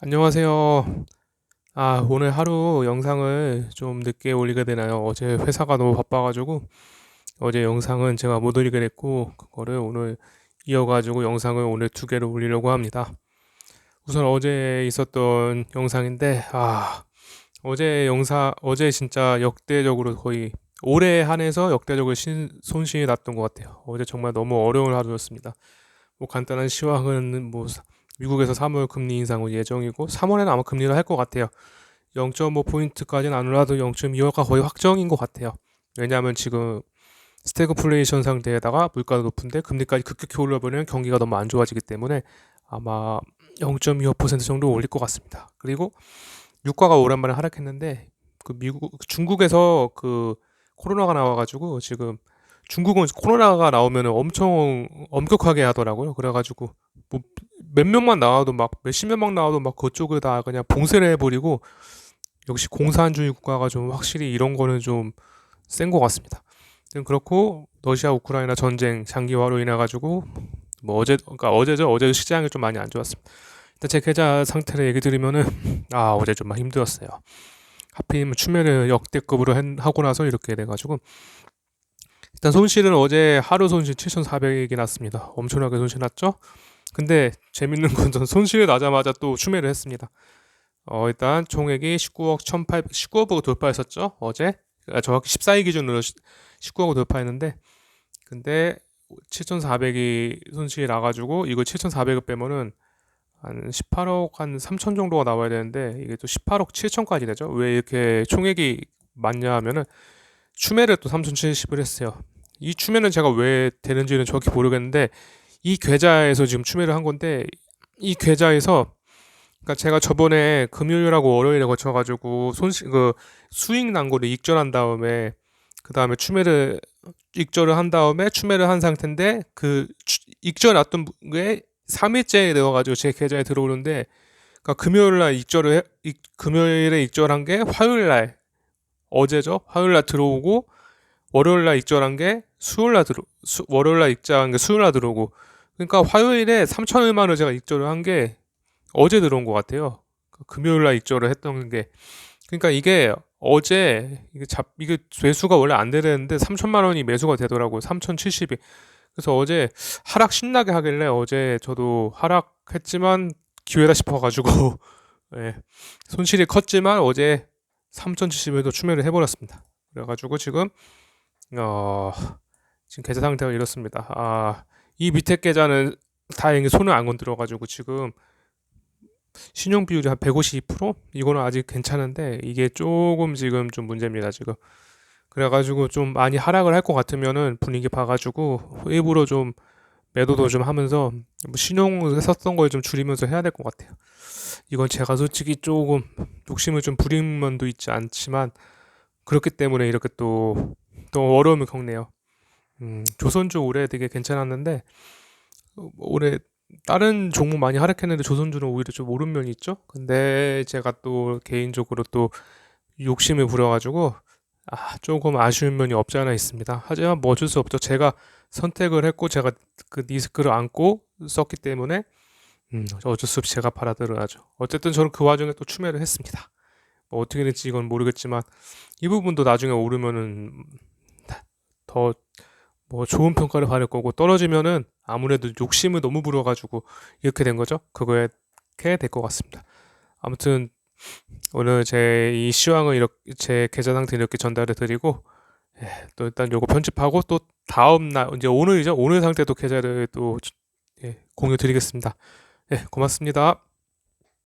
안녕하세요. 아, 오늘 하루 영상을 좀 늦게 올리게 되나요? 어제 회사가 너무 바빠가지고 어제 영상은 제가 못 올리게 됐고 그거를 오늘 이어가지고 영상을 오늘 두 개를 올리려고 합니다. 우선 어제 있었던 영상인데 아, 어제 영상 어제 진짜 역대적으로 거의 올해 한해서 역대적으로 신, 손실이 났던 것 같아요. 어제 정말 너무 어려운 하루였습니다. 뭐 간단한 시황은 뭐 미국에서 3월 금리 인상은 예정이고 3월에는 아마 금리를 할 것 같아요. 0.5포인트까지는 안 올라도 0.25가 거의 확정인 것 같아요. 왜냐하면 지금 스태그플레이션 상태에다가 물가가 높은데 금리까지 급격히 올라버리면 경기가 너무 안 좋아지기 때문에 아마 0.25% 정도 올릴 것 같습니다. 그리고 유가가 오랜만에 하락했는데 그 미국 중국에서 그 코로나가 나와가지고 지금 중국은 코로나가 나오면 엄청 엄격하게 하더라고요. 그래가지고 뭐 몇 명만 나와도 막 몇십 명만 나와도 막 그쪽을 다 그냥 봉쇄를 해버리고 역시 공산주의 국가가 좀 확실히 이런 거는 좀 센 것 같습니다. 그렇고 러시아 우크라이나 전쟁 장기화로 인해 가지고 뭐 어제 그러니까 어제죠 어제 시장이 좀 많이 안 좋았습니다. 일단 제 계좌 상태를 얘기 드리면은 아 어제 좀 많이 힘들었어요. 하필이면 추매를 역대급으로 하고 나서 이렇게 돼가지고 일단 손실은 어제 하루 손실 7,400억이 났습니다. 엄청나게 손실 났죠? 근데 재밌는 건 전 손실이 나자마자 또 추매를 했습니다. 어, 일단 총액이 19억 1,800, 19억을 돌파했었죠. 어제. 아, 정확히 14일 기준으로 19억을 돌파했는데, 근데 7,400이 손실이 나가지고, 이거 7,400을 빼면은 한 18억 한 3천 정도가 나와야 되는데, 이게 또 18억 7천까지 되죠. 왜 이렇게 총액이 많냐 하면은, 추매를 또 3,070을 했어요. 이 추매는 제가 왜 되는지는 정확히 모르겠는데, 이 계좌에서 지금 추매를 한 건데 이 계좌에서 그러니까 제가 저번에 금요일하고 월요일에 거쳐 가지고 손실 그 수익 난 거를 익절한 다음에 그 다음에 추매를 익절을 한 다음에 추매를 한 상태인데 그 익절 놨던 게 3일째 되어 가지고 제 계좌에 들어오는데 그러니까 금요일 날 익절을 해, 익, 금요일에 익절한 게 화요일 날 어제죠? 화요일 날 들어오고 월요일 날 익절한 게 수요일 날 들어 수, 월요일 날 익절한 게 수요일 날 들어오고 그러니까 화요일에 3천원만 원을 제가 익절을 한 게 어제 들어온 것 같아요. 그 금요일 날 익절을 했던 게 그러니까 이게 어제 이게 잡 이게 매수가 원래 안 되는데 3천만 원이 매수가 되더라고요. 3,070이. 그래서 어제 하락 신나게 하길래 어제 저도 하락했지만 기회다 싶어가지고 예, 손실이 컸지만 어제 3,070에도 추매를 해버렸습니다. 그래가지고 지금 어 지금 계좌 상태가 이렇습니다. 아, 이 밑에 계좌는 다행히 손을 안 건드려가지고 지금 신용 비율이 한 152%? 이거는 아직 괜찮은데 이게 조금 지금 좀 문제입니다 지금. 그래가지고 좀 많이 하락을 할 것 같으면은 분위기 봐가지고 일부러 좀 매도도 좀 하면서 뭐 신용 썼던 거에 좀 줄이면서 해야 될 것 같아요. 이건 제가 솔직히 조금 욕심을 좀 부린 면도 있지 않지만 그렇기 때문에 이렇게 또 또 어려움을 겪네요 음, 조선주 올해 되게 괜찮았는데 어, 올해 다른 종목 많이 하락했는데 조선주는 오히려 좀 오른 면이 있죠. 근데 제가 또 개인적으로 또 욕심을 부려가지고 아, 조금 아쉬운 면이 없지 않아 있습니다. 하지만 뭐 어쩔 수 없죠. 제가 선택을 했고 제가 그 리스크를 안고 썼기 때문에 음, 어쩔 수 없이 제가 받아들여야죠. 어쨌든 저는 그 와중에 또 추매를 했습니다. 뭐 어떻게 될지 이건 모르겠지만 이 부분도 나중에 오르면은 더 뭐 좋은 평가를 받을 거고 떨어지면은 아무래도 욕심을 너무 부려가지고 이렇게 된 거죠. 그거에 될 것 같습니다. 아무튼 오늘 제 이 시황을 이렇게 제 계좌 상태 이렇게 전달해 드리고 예, 또 일단 요거 편집하고 또 다음 날 이제 오늘이죠. 오늘 상태도 계좌를 또 예, 공유 드리겠습니다. 예, 고맙습니다.